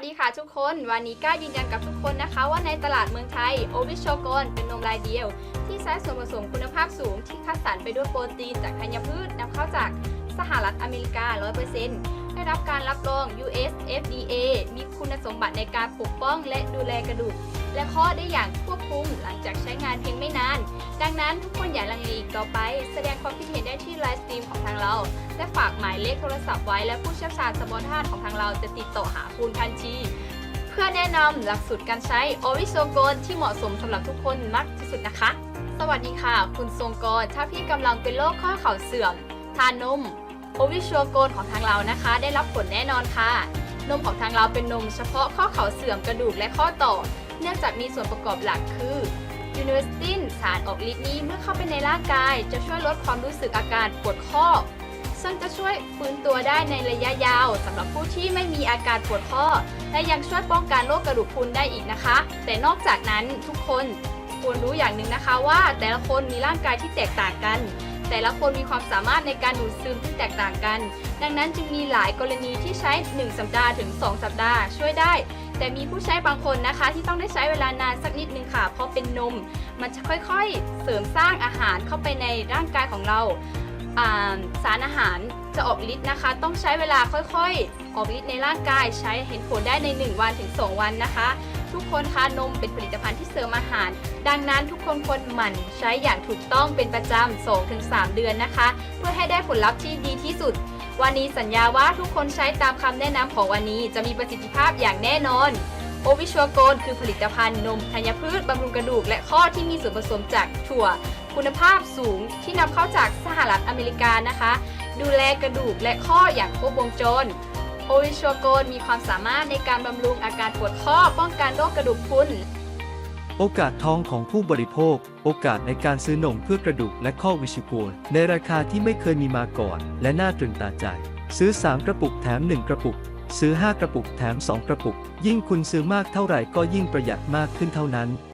สดีค่ะทุกคน วันนี้กล้ายืนยันกับทุกคนนะคะ ว่าในตลาดเมืองไทยโอวิชโชโกนเป็นนมรายเดียว ที่ใช้ส่วนผสมคุณภาพสูงที่คัดสรรไปด้วยโปรตีนจากธัญพืชนำเข้าจากสหรัฐอเมริกา 100% ได้รับการรับรอง US FDA มีคุณสมบัติในการปกป้องและดูแลกระดูก และข้อได้อย่างควบคุมหลังจากใช้งานเพียงไม่นาน ดังนั้นทุกคนอย่าลังเลอีกต่อไป แสดงความคิดเห็นได้ที่ไลฟ์สตรีมของทางเรา และฝากหมายเลขโทรศัพท์ไว้ และผู้เชี่ยวชาญสปอนทานของทางเราจะติดต่อหาคุณทันทีเพื่อแนะนำหลักสูตรการใช้โอริโซโกนที่เหมาะสมสำหรับทุกคนมากที่สุดนะคะ สวัสดีค่ะ คุณทรงกร ถ้าพี่กำลังเป็นโรคข้อเข่าเสื่อม ทานนม โอวิชัวโกนของทางเรานะคะ ได้รับผลแน่นอนค่ะ นมของทางเราเป็นนมเฉพาะข้อเข่าเสื่อมกระดูกและข้อต่อ เนื่องจากมีส่วนประกอบหลักคือยูนิเวสตินสารออกฤทธิ์นี้เมื่อเข้าไปในร่างกาย จะช่วยลดความรู้สึกอาการปวดข้อ ซึ่งจะช่วยฟื้นตัวได้ในระยะยาวสำหรับผู้ที่ไม่มีอาการปวดข้อ และยังช่วยป้องกันโรคกระดูกพรุนได้อีกนะคะ แต่นอกจากนั้นทุกคนควรรู้อย่างหนึ่งนะคะว่าแต่ละคนมีร่างกายที่แตกต่างกัน แต่ละคนมีความสามารถในการดูดซึมที่แตกต่างกัน ดังนั้นจึงมีหลายกรณีที่ใช้ 1 สัปดาห์ถึง 2 สัปดาห์ ช่วยได้ แต่มีผู้ใช้บางคนนะคะ ที่ต้องได้ใช้เวลานานสักนิดนึงค่ะ เพราะเป็นนม มันจะค่อยๆ เสริมสร้างอาหารเข้าไปในร่างกายของเราสารอาหารจะออกฤทธิ์นะคะ ต้องใช้เวลาค่อยๆ ออกฤทธิ์ในร่างกายใช้เห็นผลได้ใน 1 วันถึง 2 วันนะคะ ทุกคนคะนมเป็นผลิตภัณฑ์ที่เสริมอาหาร ดังนั้นทุกคนควรหมั่นใช้อย่างถูกต้องเป็นประจำ 2-3 เดือนนะคะ เพื่อให้ได้ผลลัพธ์ที่ดีที่สุด วันนี้สัญญาว่าทุกคนใช้ตามคำแนะนำของวันนี้จะมีประสิทธิภาพอย่างแน่นอนโอวิชัวโกนคือผลิตภัณฑ์นมธัญพืชบำรุงกระดูก และข้อที่มีส่วนผสมจากถั่ว คุณภาพสูงที่นำเข้าจากสหรัฐอเมริกานะคะ ดูแลกระดูกและข้ออย่างครบวงจร โอวิชัวโกนมีความสามารถในการบำรุงอาการปวดข้อป้องกันโรคกระดูกพรุน โอกาสทองของผู้บริโภค โอกาสในการซื้อนมเพื่อกระดูกและข้อวิชิโกนในราคาที่ไม่เคยมีมาก่อน และน่าตื่นตาใจ ซื้อ 3 กระปุกแถม 1 กระปุก ซื้อ 5 กระปุกแถม 2 กระปุก ยิ่งคุณซื้อมากเท่าไหร่ก็ยิ่งประหยัดมากขึ้นเท่านั้น